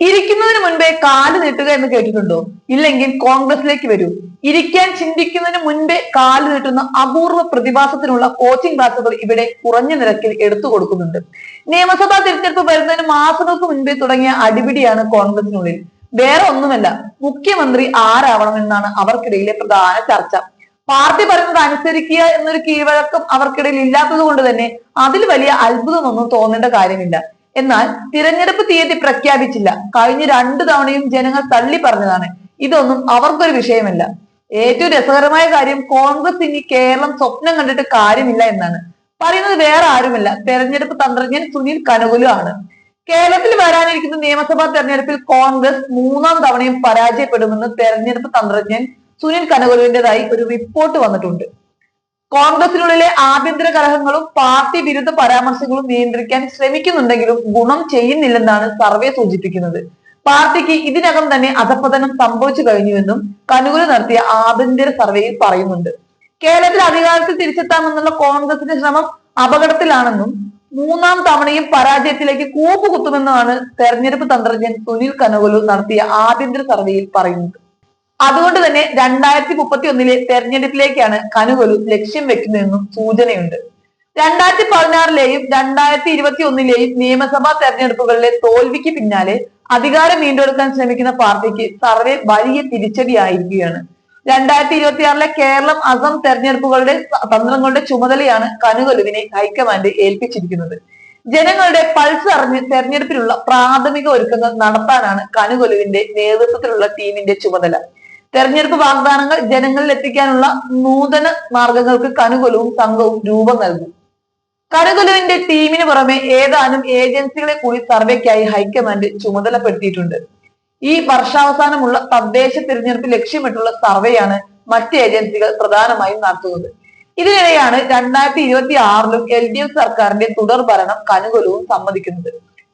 ഇരിക്കുന്നതിന് മുൻപേ കാൽ നീട്ടുക എന്ന് കേട്ടിട്ടുണ്ടോ? ഇല്ലെങ്കിൽ കോൺഗ്രസിലേക്ക് വരൂ. ഇരിക്കാൻ ചിന്തിക്കുന്നതിന് മുൻപേ കാൽ നീട്ടുന്ന അപൂർവ പ്രതിഭാസത്തിനുള്ള കോച്ചിംഗ് ക്ലാസുകൾ ഇവിടെ കുറഞ്ഞ നിരക്കിൽ എടുത്തു കൊടുക്കുന്നുണ്ട്. നിയമസഭാ തിരഞ്ഞെടുപ്പ് വരുന്നതിന് മാസങ്ങൾക്ക് മുൻപേ തുടങ്ങിയ അടിപിടിയാണ് കോൺഗ്രസിനുള്ളിൽ. വേറെ ഒന്നുമല്ല മുഖ്യമന്ത്രി ആരാവണമെന്നാണ് അവർക്കിടയിലെ പ്രധാന ചർച്ച. പാർട്ടി പറയുന്നത് അനുസരിക്കുക എന്നൊരു കീഴ്വഴക്കം അവർക്കിടയിൽ ഇല്ലാത്തത് കൊണ്ട് തന്നെ അതിൽ വലിയ അത്ഭുതമൊന്നും തോന്നേണ്ട കാര്യമില്ല. എന്നാൽ തിരഞ്ഞെടുപ്പ് തീയതി പ്രഖ്യാപിച്ചില്ല. കഴിഞ്ഞ രണ്ടു തവണയും ജനങ്ങൾ തള്ളി പറഞ്ഞതാണ്. ഇതൊന്നും അവർക്കൊരു വിഷയമല്ല. ഏറ്റവും രസകരമായ കാര്യം കോൺഗ്രസ് ഇനി കേരളം സ്വപ്നം കണ്ടിട്ട് കാര്യമില്ല എന്നാണ്. പറയുന്നത് വേറെ ആരുമല്ല. തെരഞ്ഞെടുപ്പ് തന്ത്രജ്ഞൻ സുനിൽ കനകുലു ആണ്. കേരളത്തിൽ വരാനിരിക്കുന്ന നിയമസഭാ തെരഞ്ഞെടുപ്പിൽ കോൺഗ്രസ് മൂന്നാം തവണയും പരാജയപ്പെടുമെന്ന് തെരഞ്ഞെടുപ്പ് തന്ത്രജ്ഞൻ സുനിൽ കനകുലുവിന്റേതായി ഒരു റിപ്പോർട്ട് വന്നിട്ടുണ്ട്. കോൺഗ്രസിനുള്ളിലെ ആഭ്യന്തര കലഹങ്ങളും പാർട്ടി വിരുദ്ധ പരാമർശങ്ങളും നിയന്ത്രിക്കാൻ ശ്രമിക്കുന്നുണ്ടെങ്കിലും ഗുണം ചെയ്യുന്നില്ലെന്നാണ് സർവേ സൂചിപ്പിക്കുന്നത്. പാർട്ടിക്ക് ഇതിനകം തന്നെ അധപ്പതനം സംഭവിച്ചു കഴിഞ്ഞുവെന്നും കനൂര് നടത്തിയ ആഭ്യന്തര സർവേയിൽ പറയുന്നുണ്ട്. കേരളത്തിൽ അധികാരത്തിൽ തിരിച്ചെത്താമെന്നുള്ള കോൺഗ്രസിന്റെ ശ്രമം അപകടത്തിലാണെന്നും മൂന്നാം തവണയും പരാജയത്തിലേക്ക് കൂപ്പുകുത്തുമെന്നാണ് തെരഞ്ഞെടുപ്പ് തന്ത്രജ്ഞൻ സുനിൽ കനകുലു നടത്തിയ ആഭ്യന്തര സർവേയിൽ പറയുന്നത്. അതുകൊണ്ട് തന്നെ രണ്ടായിരത്തി മുപ്പത്തി ഒന്നിലെ തെരഞ്ഞെടുപ്പിലേക്കാണ് കനുകൊലു ലക്ഷ്യം വെക്കുന്നതെന്നും സൂചനയുണ്ട്. രണ്ടായിരത്തി പതിനാറിലെയും രണ്ടായിരത്തി ഇരുപത്തി ഒന്നിലെയും നിയമസഭാ തെരഞ്ഞെടുപ്പുകളിലെ തോൽവിക്ക് പിന്നാലെ അധികാരം വീണ്ടെടുക്കാൻ ശ്രമിക്കുന്ന പാർട്ടിക്ക് സർവേ വലിയ തിരിച്ചടിയായിരിക്കുകയാണ്. രണ്ടായിരത്തി ഇരുപത്തിയാറിലെ കേരളം അസം തെരഞ്ഞെടുപ്പുകളുടെ തന്ത്രങ്ങളുടെ ചുമതലയാണ് കനുകൊലുവിനെ ഹൈക്കമാൻഡ് ഏൽപ്പിച്ചിരിക്കുന്നത്. ജനങ്ങളുടെ പൾസ് അറിഞ്ഞ് തെരഞ്ഞെടുപ്പിനുള്ള പ്രാഥമിക ഒരുക്കങ്ങൾ നടത്താനാണ് കനുകൊലുവിന്റെ നേതൃത്വത്തിലുള്ള ടീമിന്റെ ചുമതല. തെരഞ്ഞെടുപ്പ് വാഗ്ദാനങ്ങൾ ജനങ്ങളിൽ എത്തിക്കാനുള്ള നൂതന മാർഗങ്ങൾക്ക് കനുകൊലവും സംഘവും രൂപം നൽകും. കനുകുലുവിന്റെ ടീമിന് പുറമെ ഏതാനും ഏജൻസികളെ കൂടി സർവേക്കായി ഹൈക്കമാൻഡ് ചുമതലപ്പെടുത്തിയിട്ടുണ്ട്. ഈ വർഷാവസാനമുള്ള തദ്ദേശ തിരഞ്ഞെടുപ്പ് ലക്ഷ്യമിട്ടുള്ള സർവേയാണ് മറ്റ് ഏജൻസികൾ പ്രധാനമായും നടത്തുന്നത്. ഇതിനിടെയാണ് രണ്ടായിരത്തി ഇരുപത്തി ആറിലും എൽ ഡി എഫ് സർക്കാരിന്റെ തുടർ ഭരണം കനുകൊലവും സമ്മതിക്കുന്നത്.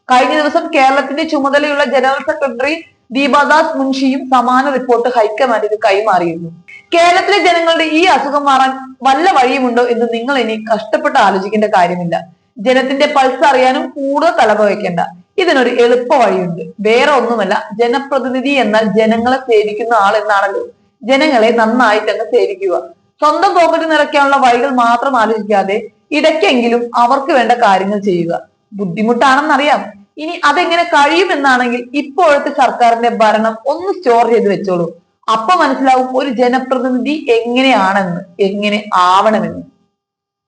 കഴിഞ്ഞ ദിവസം കേരളത്തിന്റെ ചുമതലയുള്ള ജനറൽ സെക്രട്ടറി ദീപാദാസ് മുൻഷിയും സമാന റിപ്പോർട്ട് ഹൈക്കമാൻഡിന് കൈമാറിയിരുന്നു. കേരളത്തിലെ ജനങ്ങളുടെ ഈ അസുഖം മാറാൻ വല്ല വഴിയുമുണ്ടോ എന്ന് നിങ്ങൾ ഇനി കഷ്ടപ്പെട്ട് ആലോചിക്കേണ്ട കാര്യമില്ല. ജനത്തിന്റെ പൾസ് അറിയാനും കൂടുതൽ തലവ വയ്ക്കേണ്ട. ഇതിനൊരു എളുപ്പ വഴിയുണ്ട്. വേറെ ഒന്നുമല്ല ജനപ്രതിനിധി എന്നാൽ ജനങ്ങളെ സേവിക്കുന്ന ആൾ എന്നാണല്ലോ. ജനങ്ങളെ നന്നായി തന്നെ സേവിക്കുക. സ്വന്തം പോക്കറ്റ് നിറയ്ക്കാനുള്ള വഴികൾ മാത്രം ആലോചിക്കാതെ ഇടയ്ക്കെങ്കിലും അവർക്ക് വേണ്ട കാര്യങ്ങൾ ചെയ്യുക. ബുദ്ധിമുട്ടാണെന്നറിയാം. ഇനി അതെങ്ങനെ കഴിയുമെന്നാണെങ്കിൽ ഇപ്പോഴത്തെ സർക്കാരിന്റെ ഭരണം ഒന്ന് സ്റ്റോർ ചെയ്ത് വെച്ചോളൂ. അപ്പൊ മനസ്സിലാവും ഒരു ജനപ്രതിനിധി എങ്ങനെയാണെന്ന് എങ്ങനെ ആവണമെന്ന്.